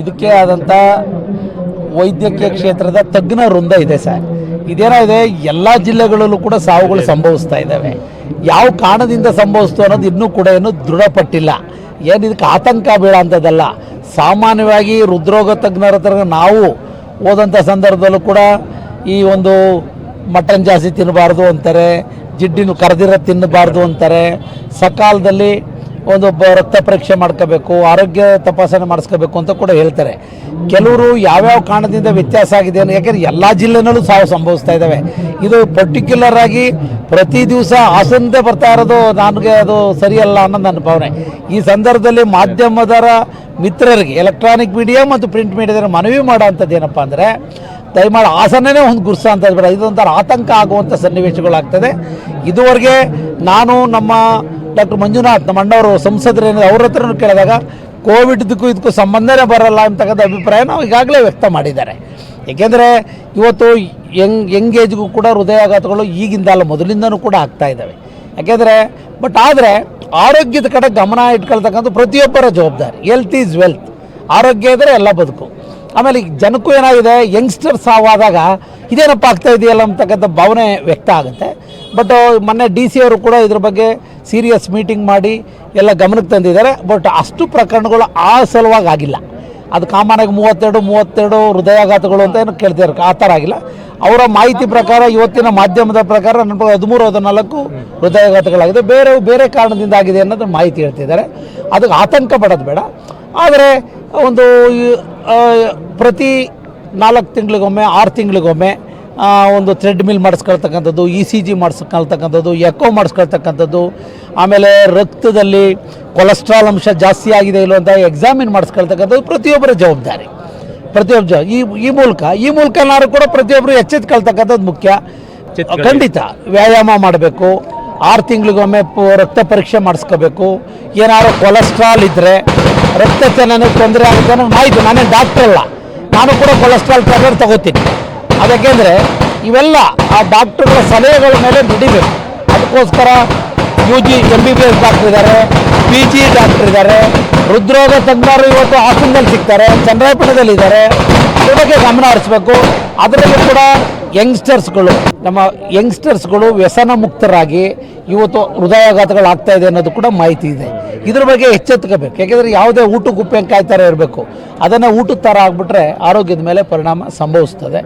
ಇದಕ್ಕೆ ಆದಂಥ ವೈದ್ಯಕೀಯ ಕ್ಷೇತ್ರದ ತಜ್ಞ ವೃಂದ ಇದೆ ಸರ್. ಇದೇನಾಗಿದೆ, ಎಲ್ಲ ಜಿಲ್ಲೆಗಳಲ್ಲೂ ಕೂಡ ಸಾವುಗಳು ಸಂಭವಿಸ್ತಾ ಇದ್ದಾವೆ. ಯಾವ ಕಾರಣದಿಂದ ಸಂಭವಿಸ್ತು ಅನ್ನೋದು ಇನ್ನೂ ಕೂಡ ಏನು ದೃಢಪಟ್ಟಿಲ್ಲ. ಏನು ಇದಕ್ಕೆ ಆತಂಕ ಬೇಡ ಅಂಥದ್ದಲ್ಲ. ಸಾಮಾನ್ಯವಾಗಿ ಹೃದ್ರೋಗ ತಜ್ಞರ ಹತ್ರ ನಾವು ಹೋದಂಥ ಸಂದರ್ಭದಲ್ಲೂ ಕೂಡ ಈ ಒಂದು ಮಟನ್ ಜಾಸ್ತಿ ತಿನ್ನಬಾರ್ದು ಅಂತಾರೆ, ಜಿಡ್ಡಿನ ಕರೆದಿರೋ ತಿನ್ನಬಾರ್ದು ಅಂತಾರೆ. ಸಕಾಲದಲ್ಲಿ ಒಂದು ರಕ್ತ ಪರೀಕ್ಷೆ ಮಾಡ್ಕೋಬೇಕು, ಆರೋಗ್ಯ ತಪಾಸಣೆ ಮಾಡಿಸ್ಕೋಬೇಕು ಅಂತ ಕೂಡ ಹೇಳ್ತಾರೆ. ಕೆಲವರು ಯಾವ್ಯಾವ ಕಾರಣದಿಂದ ವ್ಯತ್ಯಾಸ ಆಗಿದೆ ಅಂದರೆ, ಯಾಕೆಂದರೆ ಎಲ್ಲ ಜಿಲ್ಲೆನಲ್ಲೂ ಸಾವು ಸಂಭವಿಸ್ತಾ ಇದ್ದಾವೆ ಇದು ಪರ್ಟಿಕ್ಯುಲರ್ ಆಗಿ ಪ್ರತಿ ದಿವಸ ಹಾಸನದೇ ಬರ್ತಾ ಇರೋದು ನನಗೆ ಅದು ಸರಿಯಲ್ಲ ಅನ್ನೋದು ನನ್ನ ಭಾವನೆ. ಈ ಸಂದರ್ಭದಲ್ಲಿ ಮಾಧ್ಯಮದರ ಮಿತ್ರರಿಗೆ ಎಲೆಕ್ಟ್ರಾನಿಕ್ ಮೀಡಿಯಾ ಮತ್ತು ಪ್ರಿಂಟ್ ಮೀಡಿಯಾದ ಮನವಿ ಮಾಡೋವಂಥದ್ದು ಏನಪ್ಪ ಅಂದರೆ, ದಯಮಾಡಿ ಹಾಸನನೇ ಒಂದು ಗುರ್ಸ ಅಂತ ಬೇಡ ಇದೊಂಥರ ಆತಂಕ ಆಗುವಂಥ ಸನ್ನಿವೇಶಗಳಾಗ್ತದೆ. ಇದುವರೆಗೆ ನಾನು ನಮ್ಮ ಡಾಕ್ಟರ್ ಮಂಜುನಾಥ್, ನಮ್ಮ ಅಣ್ಣವರು ಸಂಸದರೇನಿದೆ ಅವ್ರ ಹತ್ರನೂ ಕೇಳಿದಾಗ ಕೋವಿಡ್ ಇದಕ್ಕೂ ಸಂಬಂಧನೇ ಬರಲ್ಲ ಅಂತಕ್ಕಂಥ ಅಭಿಪ್ರಾಯ ನಾವು ಈಗಾಗಲೇ ವ್ಯಕ್ತ ಮಾಡಿದ್ದಾರೆ. ಏಕೆಂದರೆ ಇವತ್ತು ಯಂಗ್ ಯಂಗ್ ಏಜ್ಗೂ ಕೂಡ ಹೃದಯಾಘಾತಗಳು ಈಗಿಂದ ಅಲ್ಲ ಮೊದಲಿಂದನೂ ಕೂಡ ಆಗ್ತಾ ಇದ್ದಾವೆ. ಯಾಕೆಂದರೆ, ಬಟ್ ಆದರೆ ಆರೋಗ್ಯದ ಕಡೆ ಗಮನ ಇಟ್ಕೊಳ್ತಕ್ಕಂಥ ಪ್ರತಿಯೊಬ್ಬರ ಜವಾಬ್ದಾರಿ ಹೆಲ್ತ್ ಈಸ್ ವೆಲ್ತ್ ಆರೋಗ್ಯ ಇದ್ದರೆ ಎಲ್ಲ ಬದುಕು. ಆಮೇಲೆ ಜನಕ್ಕೂ ಏನಾಗಿದೆ ಯಂಗ್ಸ್ಟರ್ಸ್ ಸಾವಾದಾಗ ಇದೇನಪ್ಪ ಆಗ್ತಾ ಇದೆಯಲ್ಲ ಅಂತಕ್ಕಂಥ ಭಾವನೆ ವ್ಯಕ್ತ ಆಗುತ್ತೆ. ಬಟ್ ಮೊನ್ನೆ ಡಿ ಸಿ ಅವರು ಕೂಡ ಇದ್ರ ಬಗ್ಗೆ ಸೀರಿಯಸ್ ಮೀಟಿಂಗ್ ಮಾಡಿ ಎಲ್ಲ ಗಮನಕ್ಕೆ ತಂದಿದ್ದಾರೆ. ಬಟ್ ಅಷ್ಟು ಪ್ರಕರಣಗಳು ಆ ಸಲುವಾಗಿ ಆಗಿಲ್ಲ. ಅದು ಕಾಮನಾಗಿ ಮೂವತ್ತೆರಡು ಮೂವತ್ತೆರಡು ಹೃದಯಾಘಾತಗಳು ಅಂತ ಏನು ಕೇಳ್ತಿದ್ದಾರೆ. ಆ ಥರ ಆಗಿಲ್ಲ. ಅವರ ಮಾಹಿತಿ ಪ್ರಕಾರ ಇವತ್ತಿನ ಮಾಧ್ಯಮದ ಪ್ರಕಾರ ನನ್ನ ಹದಿಮೂರು, ಹದಿನಾಲ್ಕು ಹೃದಯಾಘಾತಗಳಾಗಿದೆ. ಬೇರೆ ಬೇರೆ ಕಾರಣದಿಂದ ಆಗಿದೆ ಅನ್ನೋದು ಮಾಹಿತಿ ಹೇಳ್ತಿದ್ದಾರೆ. ಅದಕ್ಕೆ ಆತಂಕ ಪಡೋದು ಬೇಡ. ಆದರೆ ಒಂದು ಪ್ರತಿ ನಾಲ್ಕು ತಿಂಗಳಿಗೊಮ್ಮೆ, ಆರು ತಿಂಗಳಿಗೊಮ್ಮೆ ಒಂದು ಥ್ರೆಡ್ ಮಿಲ್ ಮಾಡಿಸ್ಕೊಳ್ತಕ್ಕಂಥದ್ದು ಇ ಸಿ ಜಿ ಮಾಡಿಸ್ಕೊಳ್ತಕ್ಕಂಥದ್ದು ಎಕೋ ಮಾಡಿಸ್ಕೊಳ್ತಕ್ಕಂಥದ್ದು ಆಮೇಲೆ ರಕ್ತದಲ್ಲಿ ಕೊಲೆಸ್ಟ್ರಾಲ್ ಅಂಶ ಜಾಸ್ತಿ ಆಗಿದೆ ಇಲ್ಲೋ ಅಂತ ಎಕ್ಸಾಮಿನ್ ಮಾಡಿಸ್ಕೊಳ್ತಕ್ಕಂಥದ್ದು ಪ್ರತಿಯೊಬ್ಬರ ಜವಾಬ್ದಾರಿ. ಪ್ರತಿಯೊಬ್ಬ ಈ ಈ ಮೂಲಕ ಈ ಮೂಲಕ ಕೂಡ ಪ್ರತಿಯೊಬ್ಬರು ಎಚ್ಚೆತ್ಕೊಳ್ತಕ್ಕಂಥದ್ದು ಮುಖ್ಯ. ಖಂಡಿತ ವ್ಯಾಯಾಮ ಮಾಡಬೇಕು ಆರು ತಿಂಗಳಿಗೊಮ್ಮೆ ಪ- ರಕ್ತ ಪರೀಕ್ಷೆ ಮಾಡಿಸ್ಕೋಬೇಕು. ಏನಾದ್ರು ಕೊಲೆಸ್ಟ್ರಾಲ್ ಇದ್ದರೆ ರಕ್ತ ಚೆನ್ನಾಗಿ ತೊಂದರೆ ಆಗುತ್ತೆ ಅನ್ನೋ ಮಾಹಿತಿ ನಾನೇ ಡಾಕ್ಟರ್ ಅಲ್ಲ. ನಾನು ಕೂಡ ಕೊಲೆಸ್ಟ್ರಾಲ್ ಟ್ಯಾಬ್ಲೆಟ್ ತಗೋತೀನಿ. ಅದಕ್ಕೆಂದರೆ ಇವೆಲ್ಲ ಆ ಡಾಕ್ಟರ್ಗಳ ಸಲಹೆಗಳ ಮೇಲೆ ದುಡಿಬೇಕು. ಅದಕ್ಕೋಸ್ಕರ U G M B B S doctor ಇದ್ದಾರೆ ಪಿ ಜಿ ಡಾಕ್ಟರ್ ಇದ್ದಾರೆ, ಹೃದ್ರೋಗ ತಜ್ಞರು ಇವತ್ತು ಹಾಸನದಲ್ಲಿ ಸಿಗ್ತಾರೆ ಚನ್ನರಾಯಪಟ್ಟಣದಲ್ಲಿ ಇದ್ದಾರೆ. ಗಮನ ಹರಿಸ್ಬೇಕು. ಅದರಲ್ಲೂ ಕೂಡ ಯಂಗ್ಸ್ಟರ್ಸ್ಗಳು, ನಮ್ಮ ಯಂಗ್ಸ್ಟರ್ಸ್ಗಳು ವ್ಯಸನ ಮುಕ್ತರಾಗಿ ಇವತ್ತು ಹೃದಯಾಘಾತಗಳು ಆಗ್ತಾ ಇದೆ ಅನ್ನೋದು ಕೂಡ ಮಾಹಿತಿ ಇದೆ. ಇದ್ರ ಬಗ್ಗೆ ಎಚ್ಚೆತ್ಕೋಬೇಕು ಯಾಕೆಂದರೆ ಯಾವುದೇ ಉಪ್ಪು ಹೆಂಗೆ ಕಾಯ್ತಾರೆ ಇರಬೇಕು. ಅದನ್ನು ಊಟದ ಥರ ಆಗಿಬಿಟ್ರೆ ಆರೋಗ್ಯದ ಮೇಲೆ ಪರಿಣಾಮ ಸಂಭವಿಸ್ತದೆ.